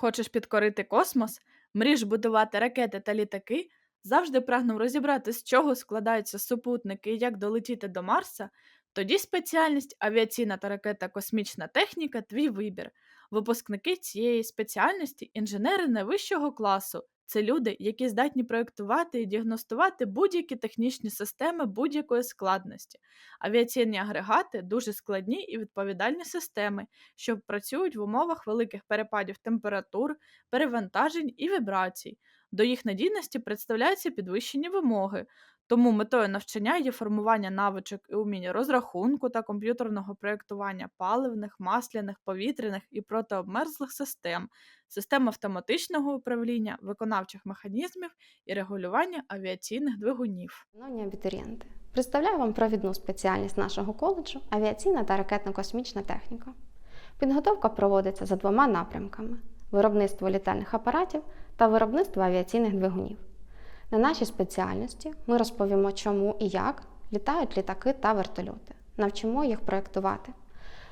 Хочеш підкорити космос, мріж будувати ракети та літаки, завжди прагнув розібрати, з чого складаються супутники і як долетіти до Марса, тоді спеціальність авіаційна та ракета космічна техніка твій вибір. Випускники цієї спеціальності інженери найвищого класу. Це люди, які здатні проєктувати і діагностувати будь-які технічні системи будь-якої складності. Авіаційні агрегати дуже складні і відповідальні системи, що працюють в умовах великих перепадів температур, перевантажень і вібрацій. До їх надійності представляються підвищені вимоги, тому метою навчання є формування навичок і уміння розрахунку та комп'ютерного проєктування паливних, масляних, повітряних і протиобмерзлих систем, систем автоматичного управління, виконавчих механізмів і регулювання авіаційних двигунів. Шановні абітурієнти, представляю вам провідну спеціальність нашого коледжу авіаційна та ракетно-космічна техніка. Підготовка проводиться за двома напрямками: виробництво літальних апаратів та виробництво авіаційних двигунів. На нашій спеціальності ми розповімо, чому і як літають літаки та вертольоти, навчимо їх проєктувати.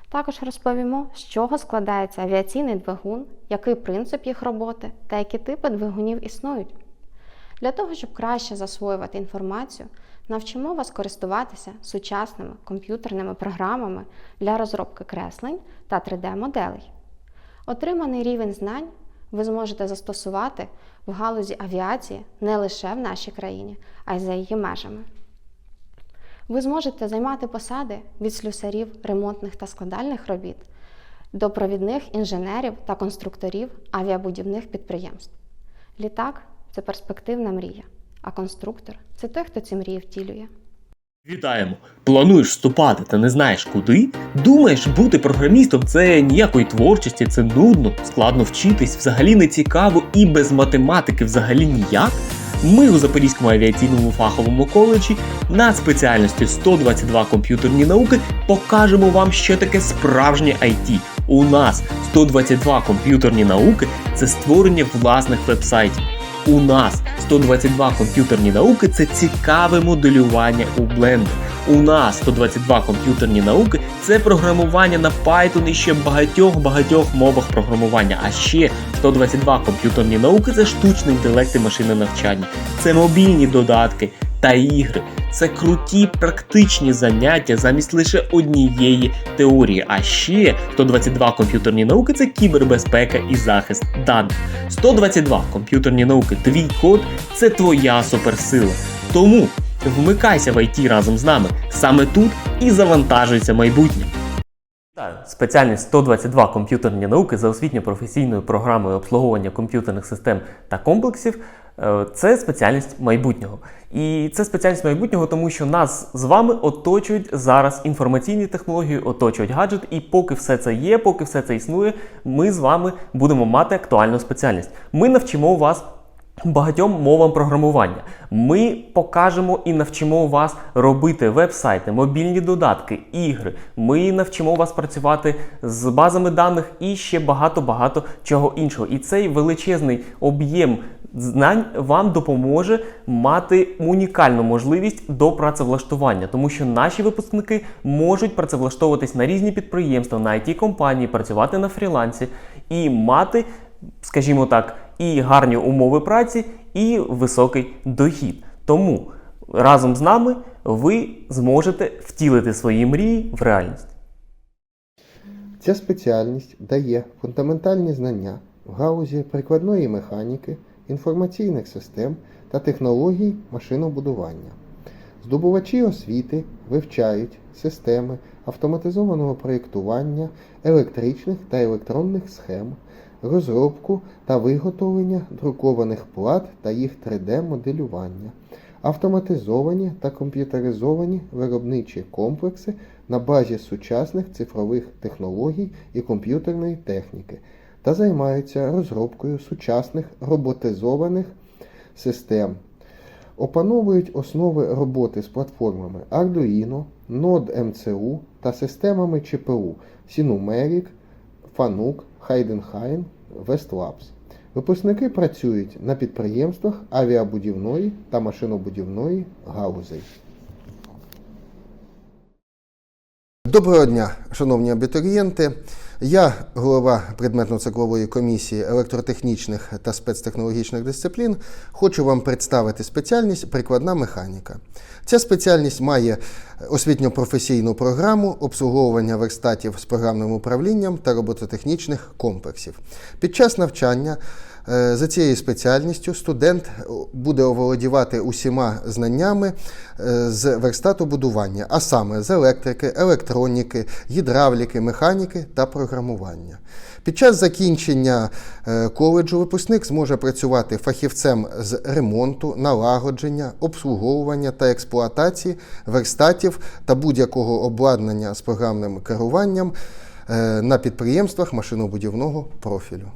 Також розповімо, з чого складається авіаційний двигун, який принцип їх роботи та які типи двигунів існують. Для того, щоб краще засвоювати інформацію, навчимо вас користуватися сучасними комп'ютерними програмами для розробки креслень та 3D-моделей. Отриманий рівень знань ви зможете застосувати в галузі авіації не лише в нашій країні, а й за її межами. Ви зможете займати посади від слюсарів ремонтних та складальних робіт до провідних інженерів та конструкторів авіабудівних підприємств. Літак це перспективна мрія, а конструктор це той, хто ці мрії втілює. Вітаємо! Плануєш вступати та не знаєш куди? Думаєш, бути програмістом це ніякої творчості, це нудно, складно вчитись, взагалі не цікаво і без математики взагалі ніяк? Ми у Запорізькому авіаційному фаховому коледжі на спеціальності 122 комп'ютерні науки покажемо вам, що таке справжнє IT. У нас 122 комп'ютерні науки це створення власних вебсайтів. У нас 122 комп'ютерні науки це цікаве моделювання у Blender. У нас 122 комп'ютерні науки це програмування на Python і ще багатьох багатьох мовах програмування. А ще 122 комп'ютерні науки це штучний інтелект і машинне навчання, це мобільні додатки та ігри. Це круті практичні заняття замість лише однієї теорії. А ще 122 комп'ютерні науки це кібербезпека і захист даних. 122 комп'ютерні науки, твій код це твоя суперсила. Тому вмикайся в IT разом з нами. Саме тут і завантажується майбутнє. Спеціальність 122 комп'ютерні науки за освітньо-професійною програмою обслуговування комп'ютерних систем та комплексів. е, Це спеціальність майбутнього. І це спеціальність майбутнього, тому що нас з вами оточують зараз інформаційні технології, оточують гаджет, і поки все це є, поки все це існує, ми з вами будемо мати актуальну спеціальність. Ми навчимо вас багатьом мовам програмування. Ми покажемо і навчимо вас робити веб-сайти, мобільні додатки, ігри. Ми навчимо вас працювати з базами даних і ще багато-багато чого іншого. І цей величезний об'єм знань вам допоможе мати унікальну можливість до працевлаштування, тому що наші випускники можуть працевлаштовуватись на різні підприємства, на it компанії, працювати на фрілансі і мати, скажімо так, і гарні умови праці, і високий дохід. Тому разом з нами ви зможете втілити свої мрії в реальність. Ця спеціальність дає фундаментальні знання в галузі прикладної механіки, інформаційних систем та технологій машинобудування. Здобувачі освіти вивчають системи автоматизованого проєктування електричних та електронних схем, розробку та виготовлення друкованих плат та їх 3D-моделювання, автоматизовані та комп'ютеризовані виробничі комплекси на базі сучасних цифрових технологій і комп'ютерної техніки та займаються розробкою сучасних роботизованих систем. Опановують основи роботи з платформами Arduino, Node MCU та системами ЧПУ Sinumeric, Fanuc, Heidenhain, Вестлапс. Випускники працюють на підприємствах авіабудівної та машинобудівної галузей. Доброго дня, шановні абітурієнти. Я голова предметно-циклової комісії електротехнічних та спецтехнологічних дисциплін. Хочу вам представити спеціальність прикладна механіка. Ця спеціальність має освітньо-професійну програму обслуговування верстатів з програмним управлінням та робототехнічних комплексів. Під час навчання за цією спеціальністю студент буде оволодівати усіма знаннями е, з верстату будування, а саме з електрики, електроніки, гідравліки, механіки та програмування. Під час закінчення е, коледжу випускник зможе працювати фахівцем з ремонту, налагодження, обслуговування та експлуатації верстатів та будь-якого обладнання з програмним керуванням е, на підприємствах машинобудівного профілю.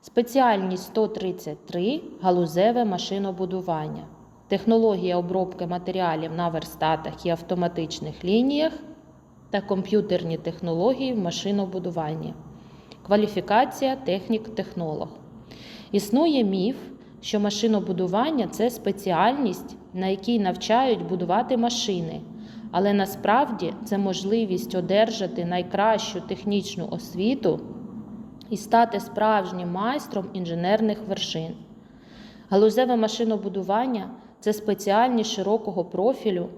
Спеціальність 133 галузеве машинобудування. Технологія обробки матеріалів на верстатах і автоматичних лініях та комп'ютерні технології в машинобудуванні. Кваліфікація технік-технолог. Існує міф, що машинобудування це спеціальність, на якій навчають будувати машини, але насправді це можливість одержати найкращу технічну освіту і стати справжнім майстром інженерних вершин. Галузеве машинобудування це спеціальність широкого профілю,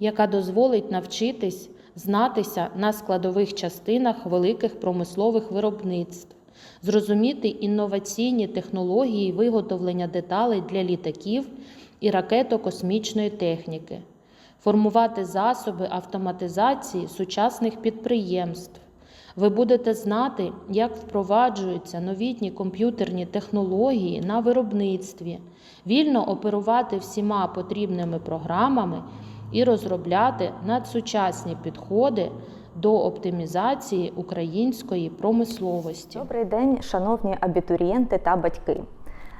яка дозволить навчитись знатися на складових частинах великих промислових виробництв, зрозуміти інноваційні технології виготовлення деталей для літаків і ракето-космічної техніки, формувати засоби автоматизації сучасних підприємств. Ви будете знати, як впроваджуються новітні комп'ютерні технології на виробництві, вільно оперувати всіма потрібними програмами і розробляти надсучасні підходи до оптимізації української промисловості. Добрий день, шановні абітурієнти та батьки.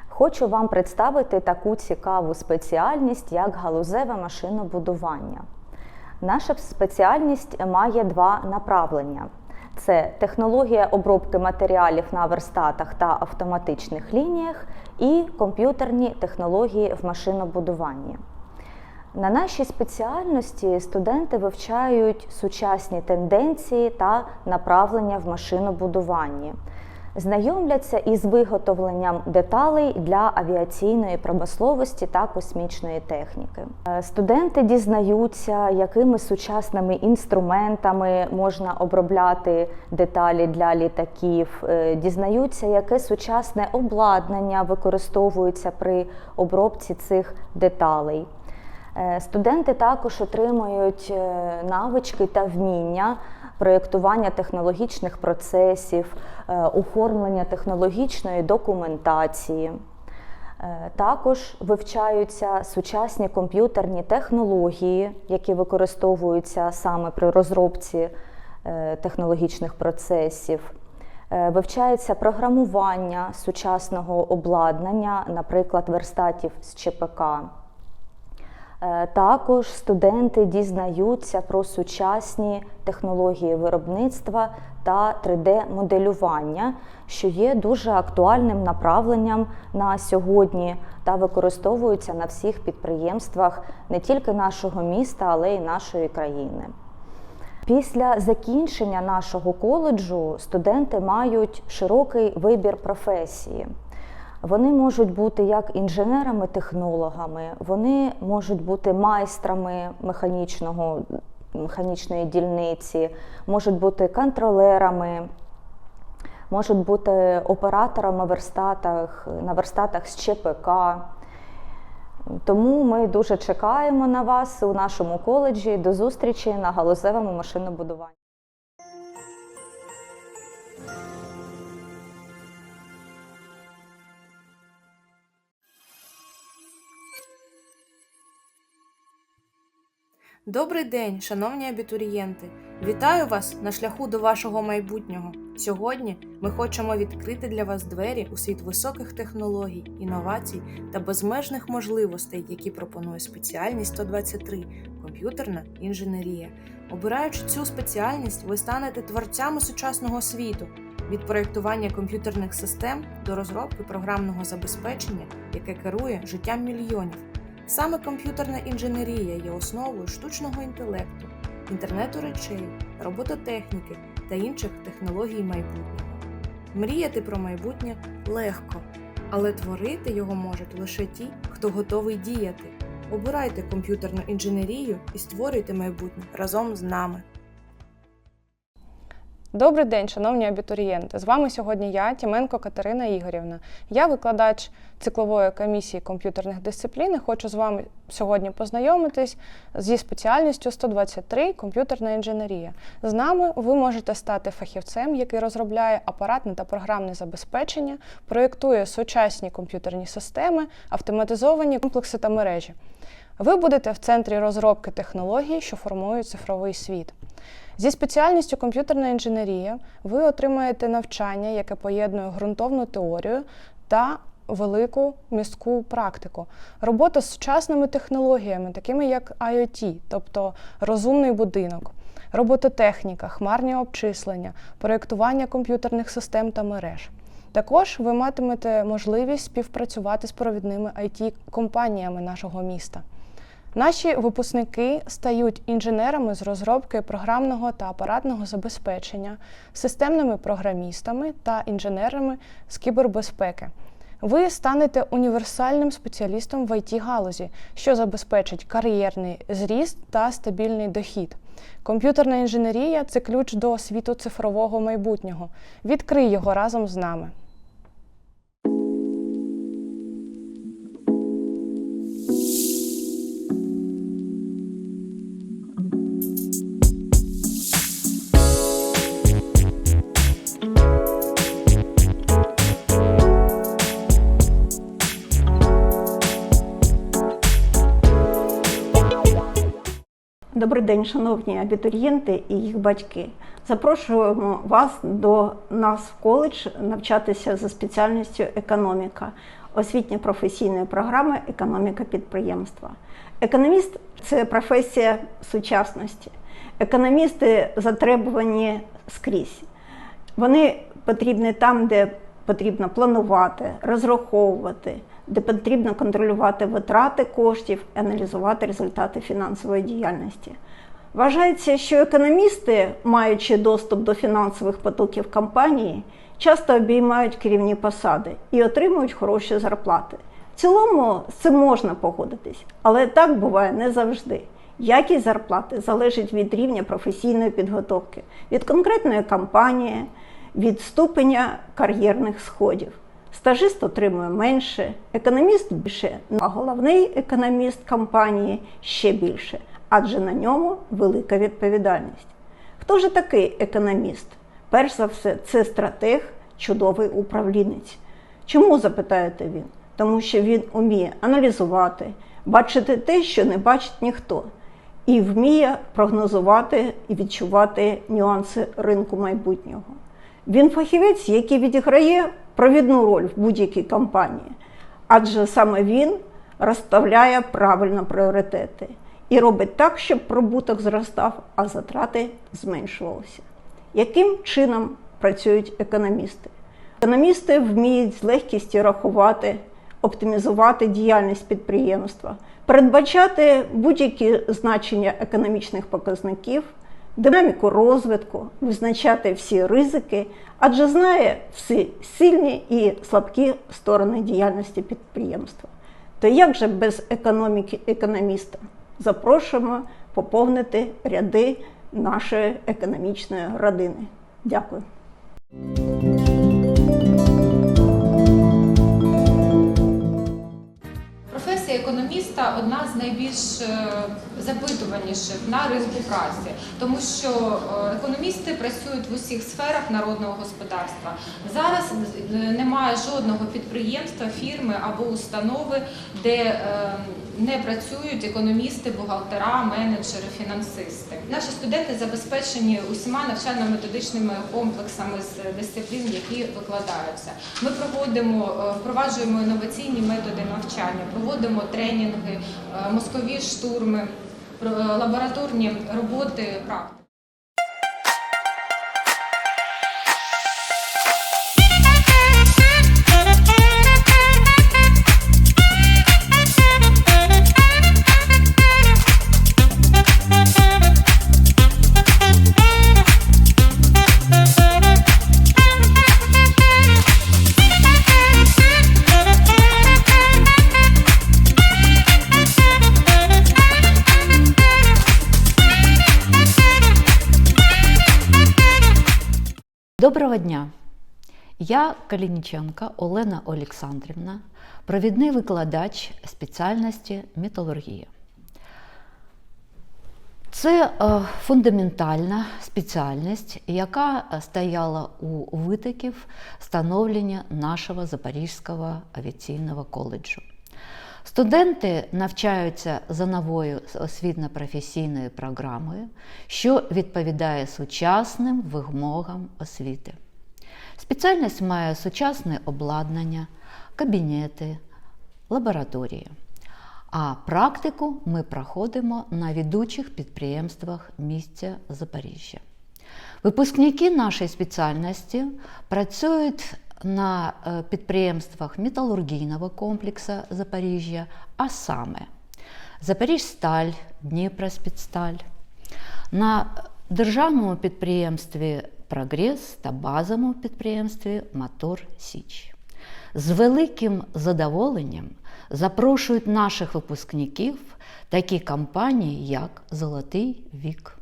Хочу вам представити таку цікаву спеціальність, як галузеве машинобудування. Наша спеціальність має два направлення: це технологія обробки матеріалів на верстатах та автоматичних лініях і комп'ютерні технології в машинобудуванні. На нашій спеціальності студенти вивчають сучасні тенденції та направлення в машинобудуванні, знайомляться із виготовленням деталей для авіаційної промисловості та космічної техніки. Е, Студенти дізнаються, якими сучасними інструментами можна обробляти деталі для літаків, е, дізнаються, яке сучасне обладнання використовується при обробці цих деталей. Е, Студенти також отримують навички та вміння проєктування технологічних процесів, оформлення технологічної документації. Е, Також вивчаються сучасні комп'ютерні технології, які використовуються саме при розробці е, технологічних процесів. Е, Вивчається програмування сучасного обладнання, наприклад, верстатів з ЧПК. Е, Також студенти дізнаються про сучасні технології виробництва та 3D-моделювання, що є дуже актуальним направленням на сьогодні та використовуються на всіх підприємствах не тільки нашого міста, але й нашої країни. Після закінчення нашого коледжу студенти мають широкий вибір професії. Вони можуть бути як інженерами-технологами, вони можуть бути майстрами механічного, механічної дільниці, можуть бути контролерами, можуть бути операторами верстатах, на верстатах з ЧПК. Тому ми дуже чекаємо на вас у нашому коледжі. До зустрічі на галузевому машинобудуванні. Добрий день, шановні абітурієнти! Вітаю вас на шляху до вашого майбутнього. Сьогодні ми хочемо відкрити для вас двері у світ високих технологій, інновацій та безмежних можливостей, які пропонує спеціальність 123 комп'ютерна інженерія. Обираючи цю спеціальність, ви станете творцями сучасного світу від проєктування комп'ютерних систем до розробки програмного забезпечення, яке керує життям мільйонів. Саме комп'ютерна інженерія є основою штучного інтелекту, інтернету речей, робототехніки та інших технологій майбутнього. Мріяти про майбутнє легко, але творити його можуть лише ті, хто готовий діяти. Обирайте комп'ютерну інженерію і створюйте майбутнє разом з нами. Добрий день, шановні абітурієнти! З вами сьогодні я, Тіменко Катерина Ігорівна. Я викладач циклової комісії комп'ютерних дисциплін. і Хочу з вами сьогодні познайомитись зі спеціальністю 123 комп'ютерна інженерія. З нами ви можете стати фахівцем, який розробляє апаратне та програмне забезпечення, проєктує сучасні комп'ютерні системи, автоматизовані комплекси та мережі. Ви будете в центрі розробки технологій, що формують цифровий світ. Зі спеціальністю комп'ютерна інженерія ви отримаєте навчання, яке поєднує ґрунтовну теорію та велику міську практику. Робота з сучасними технологіями, такими як IoT, тобто розумний будинок, робототехніка, хмарні обчислення, проєктування комп'ютерних систем та мереж. Також ви матимете можливість співпрацювати з провідними IT-компаніями нашого міста. Наші випускники стають інженерами з розробки програмного та апаратного забезпечення, системними програмістами та інженерами з кібербезпеки. Ви станете універсальним спеціалістом в it галузі, що забезпечить кар'єрний зріст та стабільний дохід. Комп'ютерна інженерія це ключ до світу цифрового майбутнього. Відкрий його разом з нами. Добрий день, шановні абітурієнти і їх батьки. Запрошуємо вас до нас в коледж навчатися за спеціальністю економіка, освітньо-професійної програми економіка підприємства. Економіст це професія сучасності. Економісти затребувані скрізь. Вони потрібні там, де потрібно планувати, розраховувати, де потрібно контролювати витрати коштів, аналізувати результати фінансової діяльності. Вважається, що економісти, маючи доступ до фінансових потоків компанії, часто обіймають керівні посади і отримують хороші зарплати. В цілому з цим можна погодитись, але так буває не завжди. Якість зарплати залежить від рівня професійної підготовки, від конкретної компанії, від ступеня кар'єрних сходів. Стажист отримує менше, економіст більше, а головний економіст компанії ще більше, адже на ньому велика відповідальність. Хто ж такий економіст? Перш за все, це стратег, чудовий управлінець. Чому запитаєте він? Тому що він уміє аналізувати, бачити те, що не бачить ніхто, і вміє прогнозувати і відчувати нюанси ринку майбутнього. Він фахівець, який відіграє провідну роль в будь-якій компанії, адже саме він розставляє правильно пріоритети і робить так, щоб прибуток зростав, а затрати зменшувалися. Яким чином працюють економісти? Економісти вміють з легкістю рахувати, оптимізувати діяльність підприємства, передбачати будь-які значення економічних показників динаміку розвитку, визначати всі ризики, адже знає всі сильні і слабкі сторони діяльності підприємства. То як же без економіки економіста? Запрошуємо поповнити ряди нашої економічної родини. Дякую. Економіста одна з найбільш е, запитуваніших на ринку праці, тому що е, економісти працюють в усіх сферах народного господарства. Зараз е, немає жодного підприємства, фірми або установи, де не працюють економісти, бухгалтера, менеджери, фінансисти. Наші студенти забезпечені усіма навчально-методичними комплексами з дисциплін, які викладаються. Ми проводимо, впроваджуємо інноваційні методи навчання, проводимо тренінги, мозкові штурми, лабораторні роботи практики. Доброго дня! Я Калініченка Олена Олександрівна, провідний викладач спеціальності металургія. Це е, фундаментальна спеціальність, яка стояла у витоків становлення нашого Запорізького авіаційного коледжу. Студенти навчаються за новою освітньо-професійною програмою, що відповідає сучасним вимогам освіти. Спеціальність має сучасне обладнання, кабінети, лабораторії. А практику ми проходимо на ведучих підприємствах місця Запоріжжя. Випускники нашої спеціальності працюють на е, підприємствах металургійного комплексу Запоріжжя, а саме Запоріжсталь, Дніпроспецсталь, на державному підприємстві Прогрес та базовому підприємстві Мотор Січ. З великим задоволенням запрошують наших випускників такі компанії, як Золотий вік.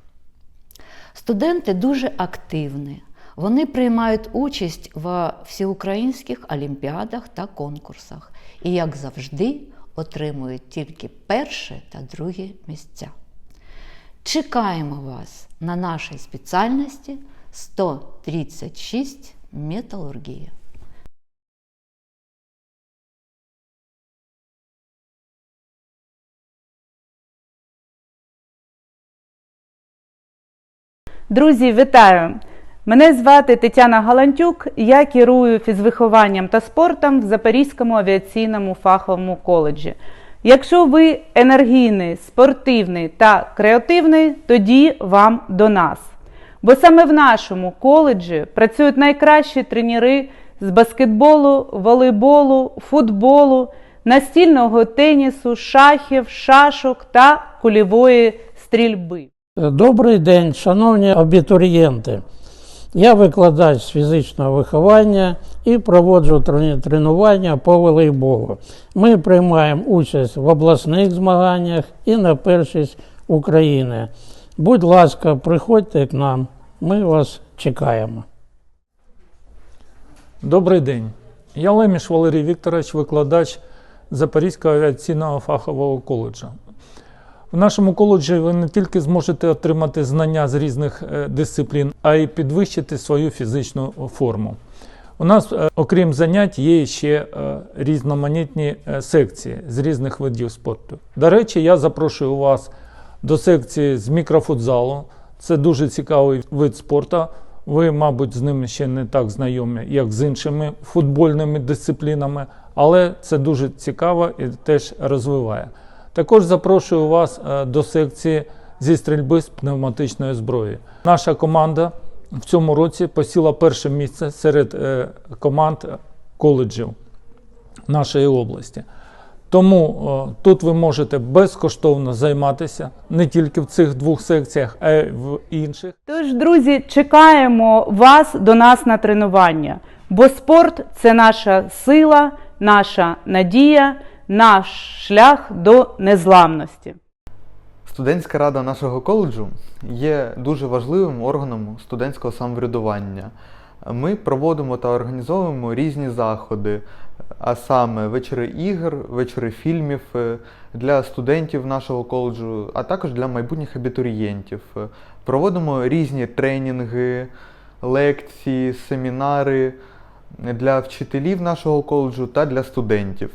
Студенти дуже активні. Вони приймають участь в всеукраїнських олімпіадах та конкурсах і, як завжди, отримують тільки перше та друге місця. Чекаємо вас на нашій спеціальності 136 металургія. Друзі, вітаю! Мене звати Тетяна Галантюк. Я керую фізвихованням та спортом в Запорізькому авіаційному фаховому коледжі. Якщо ви енергійний, спортивний та креативний, тоді вам до нас. Бо саме в нашому коледжі працюють найкращі тренери з баскетболу, волейболу, футболу, настільного тенісу, шахів, шашок та кульової стрільби. Добрий день, шановні абітурієнти. Я викладач з фізичного виховання і проводжу тренування по волейболу. Ми приймаємо участь в обласних змаганнях і на першість України. Будь ласка, приходьте к нам, ми вас чекаємо. Добрий день. Я Леміш Валерій Вікторович, викладач Запорізького авіаційного фахового коледжу. В нашому коледжі ви не тільки зможете отримати знання з різних е, дисциплін, а й підвищити свою фізичну форму. У нас, е, окрім занять, є ще е, різноманітні секції з різних видів спорту. До речі, я запрошую вас до секції з мікрофутзалу. Це дуже цікавий вид спорту. Ви, мабуть, з ним ще не так знайомі, як з іншими футбольними дисциплінами, але це дуже цікаво і теж розвиває. Також запрошую вас е, до секції зі стрільби з пневматичної зброї. Наша команда в цьому році посіла перше місце серед е, команд коледжів нашої області. Тому е, тут ви можете безкоштовно займатися не тільки в цих двох секціях, а й в інших. Тож, друзі, чекаємо вас до нас на тренування, бо спорт це наша сила, наша надія, наш шлях до незламності. Студентська рада нашого коледжу є дуже важливим органом студентського самоврядування. Ми проводимо та організовуємо різні заходи, а саме вечори ігор, вечори фільмів е, для студентів нашого коледжу, а також для майбутніх абітурієнтів. Проводимо різні тренінги, лекції, семінари для вчителів нашого коледжу та для студентів.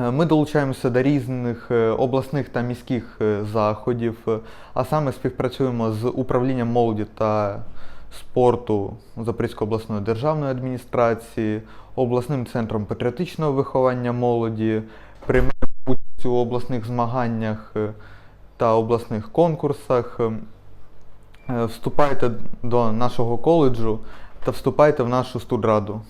Е, Ми долучаємося до різних е, обласних та міських е, заходів, а саме співпрацюємо з управлінням молоді та спорту Запорізької обласної державної адміністрації, обласним центром патріотичного виховання молоді, приймаємо участь у обласних змаганнях та обласних конкурсах. Вступайте до нашого коледжу та вступайте в нашу студраду.